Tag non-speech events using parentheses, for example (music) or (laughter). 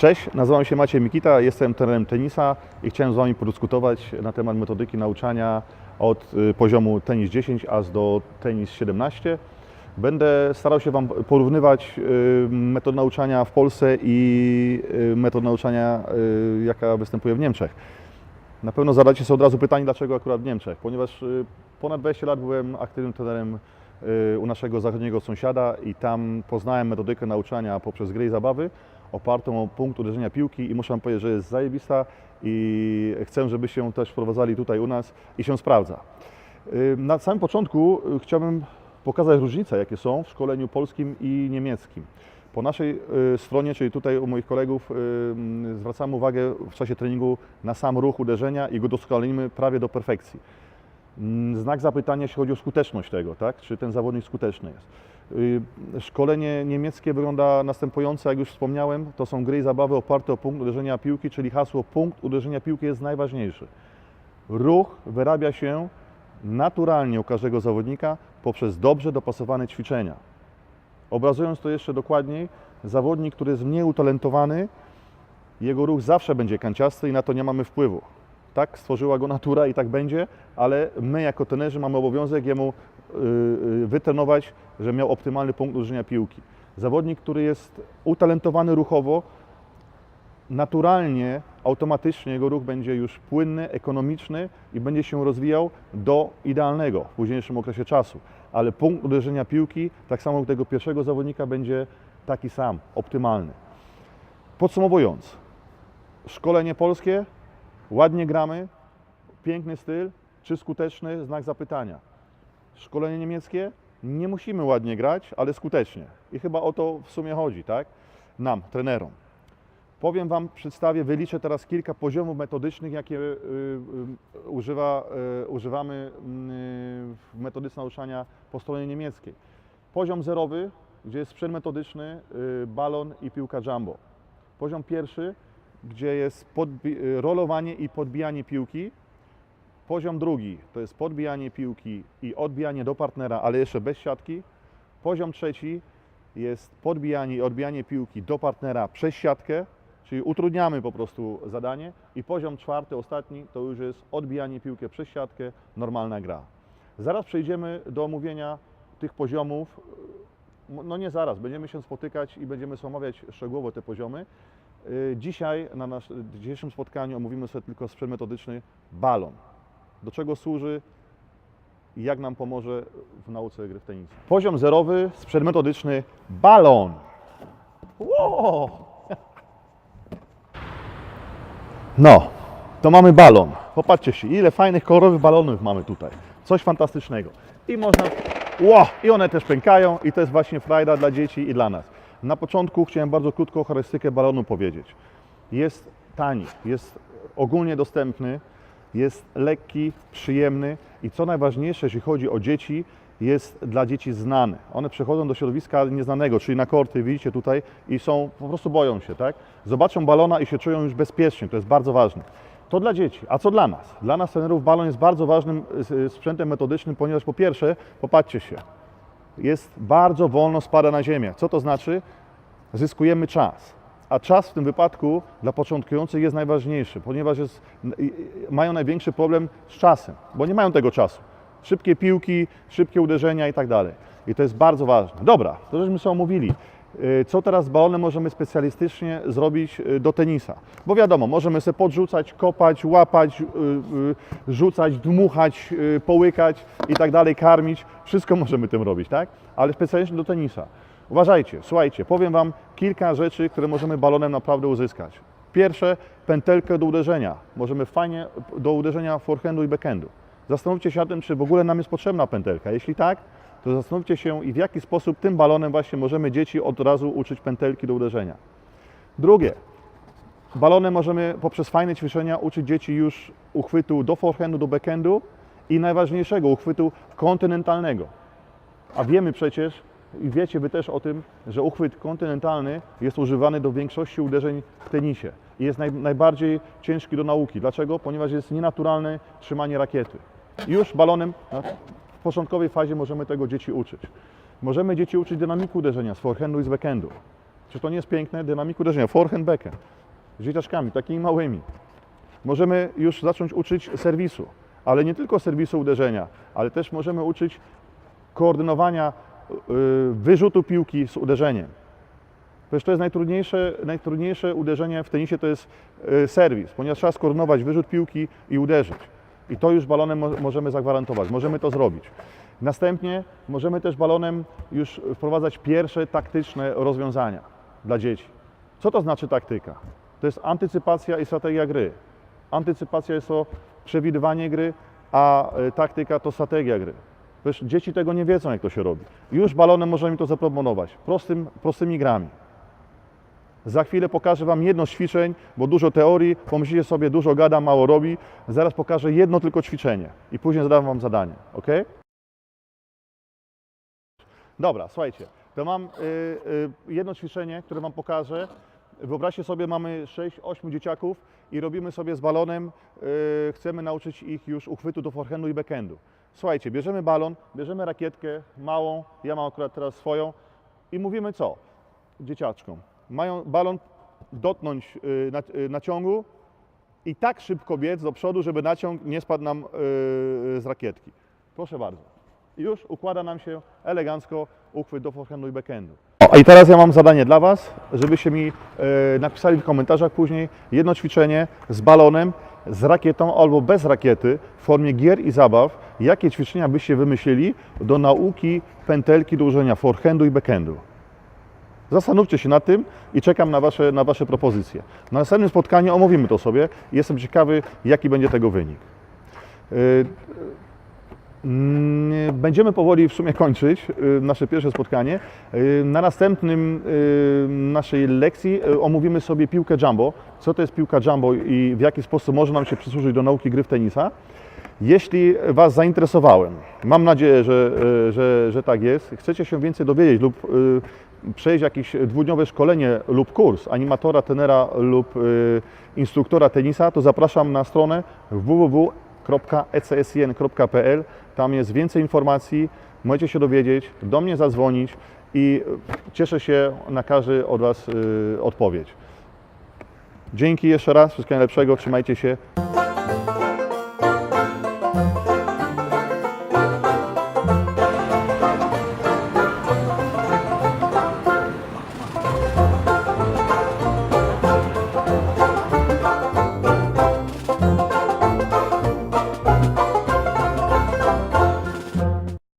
Cześć, nazywam się Maciej Mikita, jestem trenerem tenisa i chciałem z Wami podyskutować na temat metodyki nauczania od y, poziomu tenis 10 aż do tenis 17. Będę starał się Wam porównywać y, metod nauczania w Polsce i y, metod nauczania, jaka występuje w Niemczech. Na pewno zadacie sobie od razu pytanie, dlaczego akurat w Niemczech, ponieważ ponad 20 lat byłem aktywnym trenerem u naszego zachodniego sąsiada i tam poznałem metodykę nauczania poprzez gry i zabawy opartą o punkt uderzenia piłki i muszę Wam powiedzieć, że jest zajebista i chcę, żebyście ją też wprowadzali tutaj u nas i się sprawdza. Na samym początku y, chciałbym pokazać różnice, jakie są w szkoleniu polskim i niemieckim. Po naszej y, stronie, czyli tutaj u moich kolegów, zwracamy uwagę w czasie treningu na sam ruch uderzenia i go doskonalimy prawie do perfekcji. Znak zapytania, jeśli chodzi o skuteczność tego, tak? czy ten zawodnik skuteczny jest. Y, Szkolenie niemieckie wygląda następująco, jak już wspomniałem, to są gry i zabawy oparte o punkt uderzenia piłki, czyli hasło punkt uderzenia piłki jest najważniejszy. Ruch wyrabia się naturalnie u każdego zawodnika poprzez dobrze dopasowane ćwiczenia. Obrazując to jeszcze dokładniej, zawodnik, który jest mniej utalentowany, jego ruch zawsze będzie kanciasty i na to nie mamy wpływu. Tak stworzyła go natura i tak będzie, ale my jako trenerzy mamy obowiązek jemu y, y, wytrenować, że miał optymalny punkt uderzenia piłki. Zawodnik, który jest utalentowany ruchowo, naturalnie, automatycznie jego ruch będzie już płynny, ekonomiczny i będzie się rozwijał do idealnego w późniejszym okresie czasu. Ale punkt uderzenia piłki, tak samo u tego pierwszego zawodnika, będzie taki sam, optymalny. Podsumowując, szkolenie polskie, ładnie gramy, piękny styl, czy skuteczny, znak zapytania. Szkolenie niemieckie, nie musimy ładnie grać, ale skutecznie. I chyba o to w sumie chodzi, tak? Nam, trenerom. Powiem Wam, przedstawię, wyliczę teraz kilka poziomów metodycznych, jakie y, y, używa, y, używamy y, w metodyce nauczania po stronie niemieckiej. Poziom zerowy, gdzie jest sprzęt metodyczny, y, balon i piłka jumbo. Poziom pierwszy, gdzie jest y, rolowanie i podbijanie piłki. Poziom drugi to jest podbijanie piłki i odbijanie do partnera, ale jeszcze bez siatki. Poziom trzeci jest podbijanie i odbijanie piłki do partnera przez siatkę, czyli utrudniamy po prostu zadanie. I poziom czwarty, ostatni, to już jest odbijanie piłki przez siatkę, normalna gra. Zaraz przejdziemy do omówienia tych poziomów. No nie zaraz, będziemy się spotykać i będziemy omawiać szczegółowo te poziomy. Y, Dzisiaj na naszym dzisiejszym spotkaniu omówimy sobie tylko sprzęt metodyczny balon. Do czego służy i jak nam pomoże w nauce gry w tenisa. Poziom zerowy, sprzęt metodyczny balon. Wow! (laughs) No, to mamy balon. Popatrzcie się, ile fajnych kolorowych balonów mamy tutaj. Coś fantastycznego. I można. Wow! I one też pękają, i to jest właśnie frajda dla dzieci i dla nas. Na początku chciałem bardzo krótko charakterystykę balonu powiedzieć. Jest tani, jest ogólnie dostępny, jest lekki, przyjemny i co najważniejsze, jeśli chodzi o dzieci, jest dla dzieci znany. One przychodzą do środowiska nieznanego, czyli na korty, widzicie tutaj, i są, po prostu boją się, tak? Zobaczą balona i się czują już bezpiecznie, to jest bardzo ważne. To dla dzieci. A co dla nas? Dla nas trenerów balon jest bardzo ważnym y, sprzętem metodycznym, ponieważ po pierwsze, popatrzcie się, jest bardzo wolno spada na ziemię. Co to znaczy? Zyskujemy czas. A czas w tym wypadku dla początkujących jest najważniejszy, ponieważ jest, mają największy problem z czasem, bo nie mają tego czasu. Szybkie piłki, szybkie uderzenia i tak dalej. I to jest bardzo ważne. Dobra, to żeśmy sobie omówili. Y, Co teraz z balonem możemy specjalistycznie zrobić y, do tenisa? Bo wiadomo, możemy sobie podrzucać, kopać, łapać, y, rzucać, dmuchać, połykać i tak dalej, karmić. Wszystko (laughs) możemy tym robić, tak? Ale specjalistycznie do tenisa. Uważajcie, słuchajcie, powiem Wam kilka rzeczy, które możemy balonem naprawdę uzyskać. Pierwsze, pętelkę do uderzenia. Możemy fajnie do uderzenia forehandu i backhandu. Zastanówcie się nad tym, czy w ogóle nam jest potrzebna pętelka. Jeśli tak, to zastanówcie się i w jaki sposób tym balonem właśnie możemy dzieci od razu uczyć pętelki do uderzenia. Drugie, balonem możemy poprzez fajne ćwiczenia uczyć dzieci już uchwytu do forehandu, do backhandu i najważniejszego uchwytu kontynentalnego. A wiemy przecież, i wiecie Wy też o tym, że uchwyt kontynentalny jest używany do większości uderzeń w tenisie i jest naj, najbardziej ciężki do nauki. Dlaczego? Ponieważ jest nienaturalne trzymanie rakiety. Już balonem początkowej fazie możemy tego dzieci uczyć. Możemy dzieci uczyć dynamiku uderzenia z forehandu i z backhandu. Czy to nie jest piękne? Dynamik uderzenia, forehand, backhand. Z dzieciaczkami, takimi małymi. Możemy już zacząć uczyć serwisu, ale nie tylko serwisu uderzenia, ale też możemy uczyć koordynowania y, wyrzutu piłki z uderzeniem. Przecież to jest najtrudniejsze, najtrudniejsze uderzenie w tenisie, to jest y, serwis, ponieważ trzeba skoordynować wyrzut piłki i uderzyć. I to już balonem mo- możemy zagwarantować, możemy to zrobić. Następnie możemy też balonem już wprowadzać pierwsze taktyczne rozwiązania dla dzieci. Co to znaczy taktyka? To jest antycypacja i strategia gry. Antycypacja jest to przewidywanie gry, a y, taktyka to strategia gry. Przecież dzieci tego nie wiedzą, jak to się robi. Już balonem możemy to zaproponować, prostym, prostymi grami. Za chwilę pokażę Wam jedno z ćwiczeń, bo dużo teorii, pomyślicie sobie, dużo gada, mało robi. Zaraz pokażę jedno tylko ćwiczenie i później zadam Wam zadanie, ok? Dobra, słuchajcie, to mam y, y, jedno ćwiczenie, które Wam pokażę. Wyobraźcie sobie, mamy 6-8 dzieciaków i robimy sobie z balonem, y, chcemy nauczyć ich już uchwytu do forehandu i backhandu. Słuchajcie, bierzemy balon, bierzemy rakietkę małą, ja mam akurat teraz swoją i mówimy co? Dzieciaczkom. Mają balon dotknąć y, y, naciągu i tak szybko biec do przodu, żeby naciąg nie spadł nam y, z rakietki. Proszę bardzo. I już układa nam się elegancko uchwyt do forehandu i backhandu. O, i teraz ja mam zadanie dla Was, żebyście mi napisali w komentarzach później jedno ćwiczenie z balonem, z rakietą albo bez rakiety w formie gier i zabaw. Jakie ćwiczenia byście wymyślili do nauki pętelki do używania forehandu i backhandu? Zastanówcie się nad tym i czekam na Wasze, na wasze propozycje. Na następnym spotkaniu omówimy to sobie i jestem ciekawy, jaki będzie tego wynik. Yy, Będziemy powoli w sumie kończyć y, nasze pierwsze spotkanie. Y, Na następnym naszej lekcji omówimy sobie piłkę jumbo. Co to jest piłka jumbo i w jaki sposób może nam się przysłużyć do nauki gry w tenisa. Jeśli Was zainteresowałem, mam nadzieję, że, y, że, że tak jest, chcecie się więcej dowiedzieć lub y, przejść jakieś dwudniowe szkolenie lub kurs animatora, tenera lub y, instruktora tenisa, to zapraszam na stronę www www.ecsjn.pl. Tam jest więcej informacji, możecie się dowiedzieć, do mnie zadzwonić i cieszę się na każdy od Was odpowiedź. Dzięki jeszcze raz, wszystkiego najlepszego, trzymajcie się.